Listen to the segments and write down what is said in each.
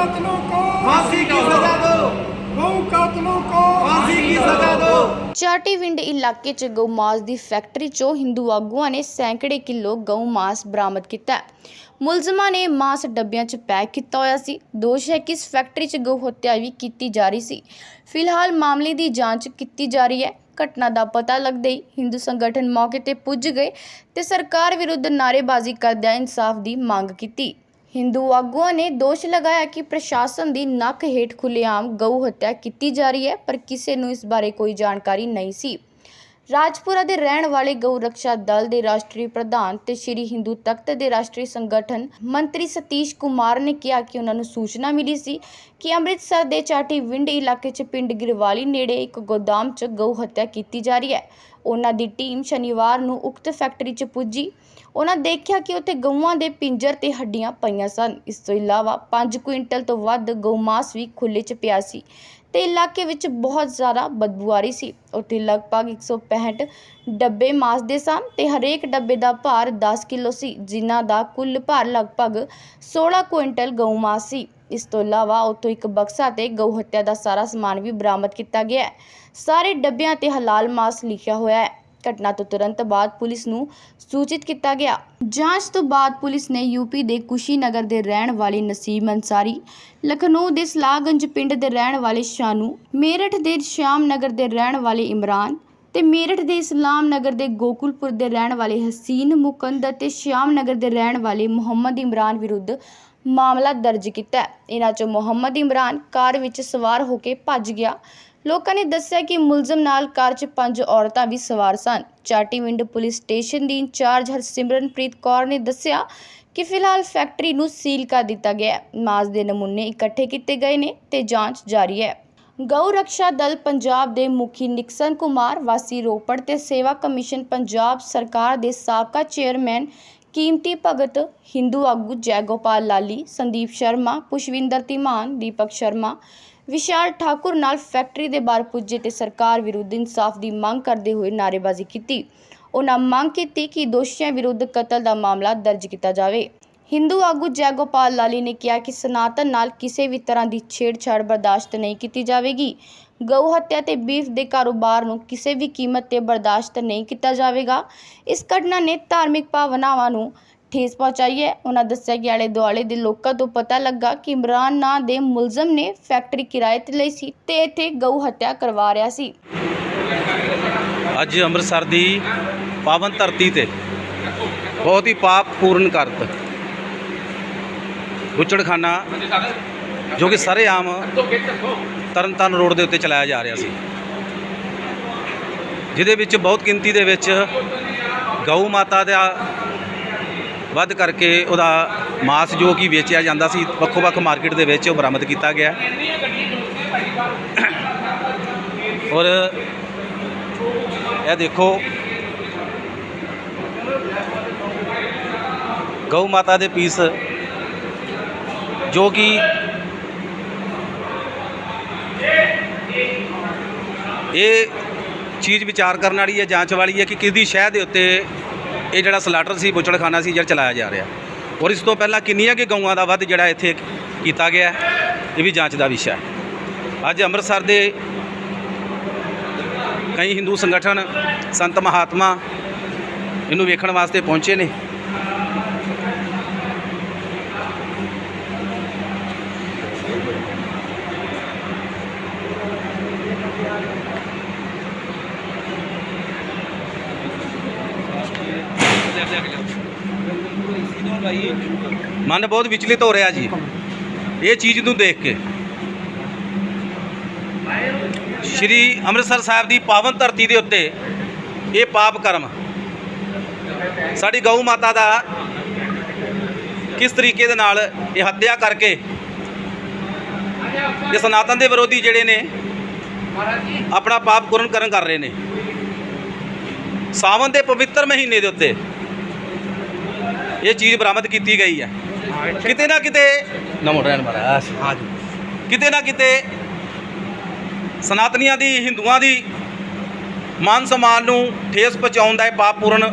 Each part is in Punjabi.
कातलों को फांसी की सजा दो गौ कातलों को फांसी की सजा दो ਚਾਟੀਵਿੰਡ ਇਲਾਕੇ 'ਚ ਗਊ ਮਾਸ ਦੀ ਫੈਕਟਰੀ 'ਚੋਂ ਹਿੰਦੂ ਆਗੂਆਂ ਨੇ ਸੈਂਕੜੇ ਕਿਲੋ ਗਊ ਮਾਸ ਬਰਾਮਦ ਕੀਤਾ ਹੈ। ਮੁਲਜ਼ਮਾਂ ਨੇ ਮਾਸ ਡੱਬਿਆਂ 'ਚ ਪੈਕ ਕੀਤਾ ਹੋਇਆ ਸੀ ਦੋਸ਼ ਹੈ ਕਿ ਇਸ ਫੈਕਟਰੀ 'ਚ ਗਊ ਹੱਤਿਆ ਵੀ ਕੀਤੀ ਜਾ ਰਹੀ ਸੀ ਫਿਲਹਾਲ ਮਾਮਲੇ ਦੀ ਜਾਂਚ ਕੀਤੀ ਜਾ ਰਹੀ ਹੈ ਘਟਨਾ ਦਾ ਪਤਾ ਲੱਗਦੇ ਹੀ ਹਿੰਦੂ ਸੰਗਠਨ ਮੌਕੇ ਤੇ ਪੁੱਜ ਗਏ ਤੇ ਸਰਕਾਰ ਵਿਰੁੱਧ ਨਾਅਰੇਬਾਜ਼ੀ ਕਰਦਿਆਂ ਇਨਸਾਫ ਦੀ ਮੰਗ ਕੀਤੀ ਹਿੰਦੂ ਆਗੂਆਂ ਨੇ ਦੋਸ਼ ਲਗਾਇਆ ਕਿ ਪ੍ਰਸ਼ਾਸਨ ਦੀ ਨੱਕ ਹੇਠ ਖੁੱਲ੍ਹੇਆਮ ਗਊ ਹੱਤਿਆ ਕੀਤੀ ਜਾ ਰਹੀ ਹੈ, ਪਰ ਕਿਸੇ ਨੂੰ ਇਸ ਬਾਰੇ ਕੋਈ ਜਾਣਕਾਰੀ ਨਹੀਂ ਸੀ। ਰਾਜਪੁਰਾ ਦੇ ਰਹਿਣ ਵਾਲੇ ਗਊ ਰਕਸ਼ਾ ਦਲ ਦੇ ਰਾਸ਼ਟਰੀ ਪ੍ਰਧਾਨ ਤੇ ਸ਼੍ਰੀ ਹਿੰਦੂ ਤਖਤ ਦੇ ਰਾਸ਼ਟਰੀ ਸੰਗਠਨ ਮੰਤਰੀ ਸਤੀਸ਼ ਕੁਮਾਰ ਨੇ ਕਿਹਾ ਕਿ ਉਹਨਾਂ ਨੂੰ ਸੂਚਨਾ ਮਿਲੀ ਸੀ ਕਿ ਅੰਮ੍ਰਿਤਸਰ ਦੇ ਚਾਟੀ ਵਿੰਡ ਇਲਾਕੇ 'ਚ ਪਿੰਡ ਗਿਰਵਾਲੀ ਨੇੜੇ ਇੱਕ ਗੋਦਾਮ 'ਚ ਗਊ ਹੱਤਿਆ ਕੀਤੀ ਜਾ ਰਹੀ ਹੈ। ਉਹਨਾਂ ਦੀ ਟੀਮ ਸ਼ਨੀਵਾਰ ਨੂੰ ਉਕਤ ਫੈਕਟਰੀ 'ਚ ਪੁੱਜੀ। ਉਹਨਾਂ ਦੇਖਿਆ ਕਿ ਉੱਥੇ ਗਊਆਂ ਦੇ ਪਿੰਜਰ ਤੇ ਹੱਡੀਆਂ ਪਈਆਂ ਸਨ। ਇਸ ਤੋਂ ਇਲਾਵਾ 5 ਕੁਇੰਟਲ ਤੋਂ ਵੱਧ ਗਊ ਮਾਸ ਵੀ ਖੁੱਲੇ 'ਚ ਪਿਆ ਸੀ ਤੇ ਇਲਾਕੇ ਵਿੱਚ ਬਹੁਤ ਜ਼ਿਆਦਾ ਬਦਬੂ ਆ ਰਹੀ ਸੀ। ਉੱਥੇ ਲਗਭਗ 165 ਡੱਬੇ ਮਾਸ ਦੇ ਸਨ ਤੇ ਹਰੇਕ ਡੱਬੇ ਦਾ ਭਾਰ 10 ਕਿਲੋ ਸੀ, ਜਿਨ੍ਹਾਂ ਦਾ ਕੁੱਲ ਭਾਰ ਲਗਭਗ 16 ਕੁਇੰਟਲ ਗਊ ਮਾਸ ਸੀ। ਇਸ ਤੋਂ ਇਲਾਵਾ ਉੱਥੋਂ ਇੱਕ ਬਕਸਾ ਤੇ ਗਊ ਹੱਤਿਆ ਦਾ ਸਾਰਾ ਸਮਾਨ ਵੀ ਬਰਾਮਦ ਕੀਤਾ ਗਿਆ ਹੈ। ਸਾਰੇ ਡੱਬਿਆਂ ਤੇ ਹਲਾਲ ਮਾਸ ਲਿਖਿਆ ਹੋਇਆ ਹੈ। ਘਟਨਾ ਤੋਂ ਤੁਰੰਤ ਬਾਅਦ ਪੁਲਿਸ ਨੂੰ ਸੂਚਿਤ ਕੀਤਾ ਗਿਆ। ਜਾਂਚ ਤੋਂ ਬਾਅਦ ਪੁਲਿਸ ਨੇ ਯੂਪੀ ਦੇ ਕੁਸ਼ੀਨਗਰ ਦੇ ਰਹਿਣ ਵਾਲੇ ਨਸੀਮ ਅੰਸਾਰੀ ਲਖਨਊ ਦੇ ਸਲਾਹਗੰਜ ਪਿੰਡ ਦੇ ਰਹਿਣ ਵਾਲੇ ਸ਼ਾਨੂ, ਮੇਰਠ ਦੇ ਸ਼ਾਮ ਨਗਰ ਦੇ ਰਹਿਣ ਵਾਲੇ ਇਮਰਾਨ ਤੇ ਮੇਰਠ ਦੇ ਇਸਲਾਮ ਨਗਰ ਦੇ ਗੋਕੁਲਪੁਰ ਦੇ ਰਹਿਣ ਵਾਲੇ ਹਸੀਨ ਮੁਕੰਦ ਅਤੇ ਸ਼ਾਮ ਨਗਰ ਦੇ ਰਹਿਣ ਵਾਲੇ ਮੁਹੰਮਦ ਇਮਰਾਨ ਵਿਰੁੱਧ ਮਾਮਲਾ ਦਰਜ ਕੀਤਾ ਇਹਨਾਂ 'ਚੋਂ ਮੁਹੰਮਦ ਇਮਰਾਨ ਕਾਰ ਵਿੱਚ ਸਵਾਰ ਹੋ ਕੇ ਭੱਜ ਗਿਆ। ਲੋਕਾਂ ਨੇ ਦੱਸਿਆ ਕਿ ਮੁਲਜ਼ਮ ਨਾਲ ਕਾਰ 'ਚ ਪੰਜ ਔਰਤਾਂ ਵੀ ਸਵਾਰ ਸਨ। ਚਾਟੀਵਿੰਡ ਪੁਲਿਸ ਸਟੇਸ਼ਨ ਦੀ ਇੰਚਾਰਜ ਹਰਸਿਮਰਨਪ੍ਰੀਤ ਕੌਰ ਨੇ ਦੱਸਿਆ ਕਿ ਫਿਲਹਾਲ ਫੈਕਟਰੀ ਨੂੰ ਸੀਲ ਕਰ ਦਿੱਤਾ ਗਿਆ ਹੈ। ਮਾਸ ਦੇ ਨਮੂਨੇ ਇਕੱਠੇ ਕੀਤੇ ਗਏ ਨੇ ਤੇ ਜਾਂਚ ਜਾਰੀ ਹੈ। ਗਊ ਰੱਖਿਆ ਦਲ ਪੰਜਾਬ ਦੇ ਮੁਖੀ ਨਿਕਸਨ ਕੁਮਾਰ, ਵਾਸੀ ਰੋਪੜ ਤੇ ਸੇਵਾ ਕਮਿਸ਼ਨ ਪੰਜਾਬ ਸਰਕਾਰ ਦੇ ਸਾਬਕਾ ਚੇਅਰਮੈਨ ਕੀਮਤੀ ਭਗਤ ਹਿੰਦੂ ਆਗੂ ਜੈਗੋਪਾਲ ਲਾਲੀ, ਸੰਦੀਪ ਸ਼ਰਮਾ, ਪੁਸ਼ਵਿੰਦਰ ਧੀਮਾਨ, ਦੀਪਕ ਸ਼ਰਮਾ, ਵਿਸ਼ਾਲ ਠਾਕੁਰ ਨਾਲ ਫੈਕਟਰੀ ਦੇ ਬਾਹਰ ਪੁੱਜੇ ਤੇ ਸਰਕਾਰ ਵਿਰੁੱਧ ਇਨਸਾਫ ਦੀ ਮੰਗ ਕਰਦੇ ਹੋਏ ਨਾਅਰੇਬਾਜ਼ੀ ਕੀਤੀ। ਉਹਨਾਂ ਮੰਗ ਕੀਤੀ ਕਿ ਦੋਸ਼ੀਆਂ ਵਿਰੁੱਧ ਕਤਲ ਦਾ ਮਾਮਲਾ ਦਰਜ ਕੀਤਾ ਜਾਵੇ। ਹਿੰਦੂ ਆਗੂ ਜੈਗੋਪਾਲ ਲਾਲੀ ਨੇ ਕਿਹਾ ਕਿ ਸਨਾਤਨ ਨਾਲ ਕਿਸੇ ਵੀ ਤਰ੍ਹਾਂ ਦੀ ਛੇੜਛਾੜ ਬਰਦਾਸ਼ਤ ਨਹੀਂ ਕੀਤੀ ਜਾਵੇਗੀ। ਗਊ ਹੱਤਿਆ ਤੇ ਬੀਫ ਦੇ ਕਾਰੋਬਾਰ ਨੂੰ ਕਿਸੇ ਵੀ ਕੀਮਤ ਤੇ ਬਰਦਾਸ਼ਤ ਨਹੀਂ ਕੀਤਾ ਜਾਵੇਗਾ। ਇਸ ਘਟਨਾ ਨੇ ਧਾਰਮਿਕ ਭਾਵਨਾਵਾਂ ਨੂੰ ਠੇਸ ਪਹੁੰਚਾਈ ਹੈ। ਉਹਨਾਂ ਦੱਸਿਆ ਕਿ ਆਲੇ ਦੁਆਲੇ ਦੇ ਲੋਕਾਂ ਤੋਂ ਪਤਾ ਲੱਗਾ ਕਿ ਇਮਰਾਨ ਨਾਂ ਦੇ ਮੁਲਜ਼ਮ ਨੇ ਫੈਕਟਰੀ ਕਿਰਾਏ ਤੇ ਲਈ ਸੀ ਤੇ ਇੱਥੇ ਗਊ ਹੱਤਿਆ ਕਰਵਾ ਰਿਹਾ ਸੀ। ਅੱਜ ਅੰਮ੍ਰਿਤਸਰ ਦੀ ਪਾਵਨ ਧਰਤੀ ਤੇ ਬਹੁਤ ਹੀ ਪਾਪ ਪੂਰਨ ਕਰਤ ਗੁੱਚੜਖਾਨਾ ਜੋ ਕਿ ਸਰੇਆਮ ਤਰਨਤਾਰਨ ਰੋਡ ਦੇ ਉੱਤੇ ਚਲਾਇਆ ਜਾ ਰਿਹਾ ਸੀ। ਜਿਹਦੇ ਵਿੱਚ ਬਹੁਤ ਗਿਣਤੀ ਦੇ ਵਿੱਚ ਗਊ ਮਾਤਾ ਦਾ ਵੱਧ ਕਰਕੇ ਉਹਦਾ ਮਾਸ ਜੋ ਕਿ ਵੇਚਿਆ ਜਾਂਦਾ ਸੀ ਵੱਖੋ ਵੱਖ ਮਾਰਕੀਟ ਦੇ ਵਿੱਚ ਉਹ ਬਰਾਮਦ ਕੀਤਾ ਗਿਆ। ਔਰ ਇਹ ਦੇਖੋ ਗਊ ਮਾਤਾ ਦੇ ਪੀਸ ਜੋ ਕਿ ਇਹ ਚੀਜ਼ ਵਿਚਾਰ ਕਰਨ ਵਾਲੀ ਹੈ, ਜਾਂਚ ਵਾਲੀ ਹੈ ਕਿ ਕਿਸ ਦੀ ਸ਼ਹਿ ਦੇ ਉੱਤੇ ਇਹ ਜਿਹੜਾ ਸਲਾਟਰ ਸੀ, ਬੁੱਚੜਖਾਨਾ ਸੀ, ਜਿਹੜਾ ਚਲਾਇਆ ਜਾ ਰਿਹਾ। ਔਰ ਇਸ ਤੋਂ ਪਹਿਲਾਂ ਕਿੰਨੀਆਂ ਕਿ ਗਊਆਂ ਦਾ ਵੱਧ ਜਿਹੜਾ ਇੱਥੇ ਕੀਤਾ ਗਿਆ ਇਹ ਵੀ ਜਾਂਚ ਦਾ ਵਿਸ਼ਾ ਹੈ। ਅੱਜ ਅੰਮ੍ਰਿਤਸਰ ਦੇ ਕਈ ਹਿੰਦੂ ਸੰਗਠਨ ਸੰਤ ਮਹਾਤਮਾ ਇਹਨੂੰ ਵੇਖਣ ਵਾਸਤੇ ਪਹੁੰਚੇ ਨੇ। ਮਨ ਬਹੁਤ ਵਿਚਲਿਤ ਹੋ ਰਿਹਾ ਜੀ। ਇਹ ਚੀਜ਼ ਨੂੰ ਦੇਖ ਕੇ। ਸ਼੍ਰੀ ਅੰਮ੍ਰਿਤਸਰ ਸਾਹਿਬ ਦੀ ਪਾਵਨ ਧਰਤੀ ਦੇ ਉੱਤੇ ਇਹ ਪਾਪ ਕਰਮ। ਸਾਡੀ ਗਊ ਮਾਤਾ ਦਾ ਕਿਸ ਤਰੀਕੇ ਦੇ ਨਾਲ ਇਹ ਹੱਤਿਆ ਕਰਕੇ ਇਹ ਸਨਾਤਨ ਦੇ ਵਿਰੋਧੀ ਜਿਹੜੇ ਨੇ, ਆਪਣਾ ਪਾਪ ਪੂਰਨ ਕਰਨ ਕਰ ਰਹੇ ਨੇ। ਸਾਵਨ ਦੇ ਪਵਿੱਤਰ ਮਹੀਨੇ ਦੇ ਉੱਤੇ ਇਹ ਚੀਜ਼ ਬਰਾਮਦ ਕੀਤੀ ਗਈ ਹੈ। ਕਿਤੇ ਨਾ ਕਿਤੇ ਨਾ ਮੋੜ ਰਹਿਣ ਵਾਲਾ ਹਾਂਜੀ। ਕਿਤੇ ਨਾ ਕਿਤੇ ਸਨਾਤਨੀਆਂ ਦੀ ਹਿੰਦੂਆਂ ਦੀ ਮਾਨ ਸਮਾਨ ਨੂੰ ਠੇਸ ਪਹੁੰਚਾਉਣ ਦਾ ਇਹ ਪਾਪਪੂਰਨ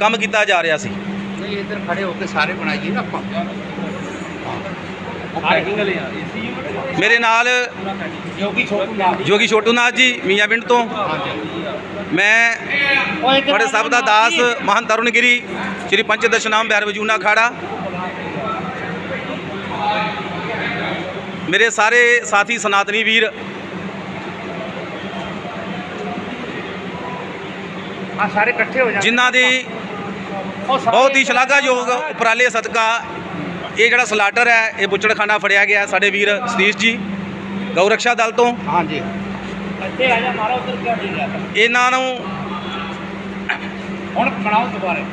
ਕੰਮ ਕੀਤਾ ਜਾ ਰਿਹਾ ਸੀ। ਮੇਰੇ ਨਾਲ ਜੋਗੀ ਛੋਟੂ ਨਾਥ ਜੀ ਮੀਆਂ ਪਿੰਡ ਤੋਂ। ਮੈਂ ਤੁਹਾਡੇ ਸਭ ਦਾ ਦਾਸ ਮਹੰਤ ਅਰੁਣਗਿਰੀ ਸ੍ਰੀ ਪੰਚ ਦਸ਼ਨਾਮ ਬਿਹਾਰ ਵਜੂਨਾ ਖਾੜਾ ਮੇਰੇ ਸਾਰੇ ਸਾਥੀ ਸਨਾਤਨੀ ਵੀਰ। ਆ ਸਾਰੇ ਇਕੱਠੇ ਹੋ ਜਾਂਦੇ ਜਿਨ੍ਹਾਂ ਦੀ ਬਹੁਤ ਹੀ ਸ਼ਲਾਘਾਯੋਗ ਉਪਰਾਲੇ ਸਦਕਾ ਇਹ ਜਿਹੜਾ ਸਲਾਟਰ ਹੈ ਇਹ ਬੁੱਚੜਖਾਨਾ ਫੜਿਆ ਗਿਆ ਸਾਡੇ ਵੀਰ ਸਤੀਸ਼ ਜੀ ਗਊ ਰਕਸ਼ਾ ਦਲ ਤੋਂ। ਹਾਂਜੀ। ਇੱਥੇ ਆ ਜਾ ਮਾਰਾ ਉਧਰ ਕਿਉਂ ਨਹੀਂ ਗਿਆ ਇਹਨਾਂ ਨੂੰ ਹੁਣ ਬਣਾਓ ਦੁਬਾਰੇ।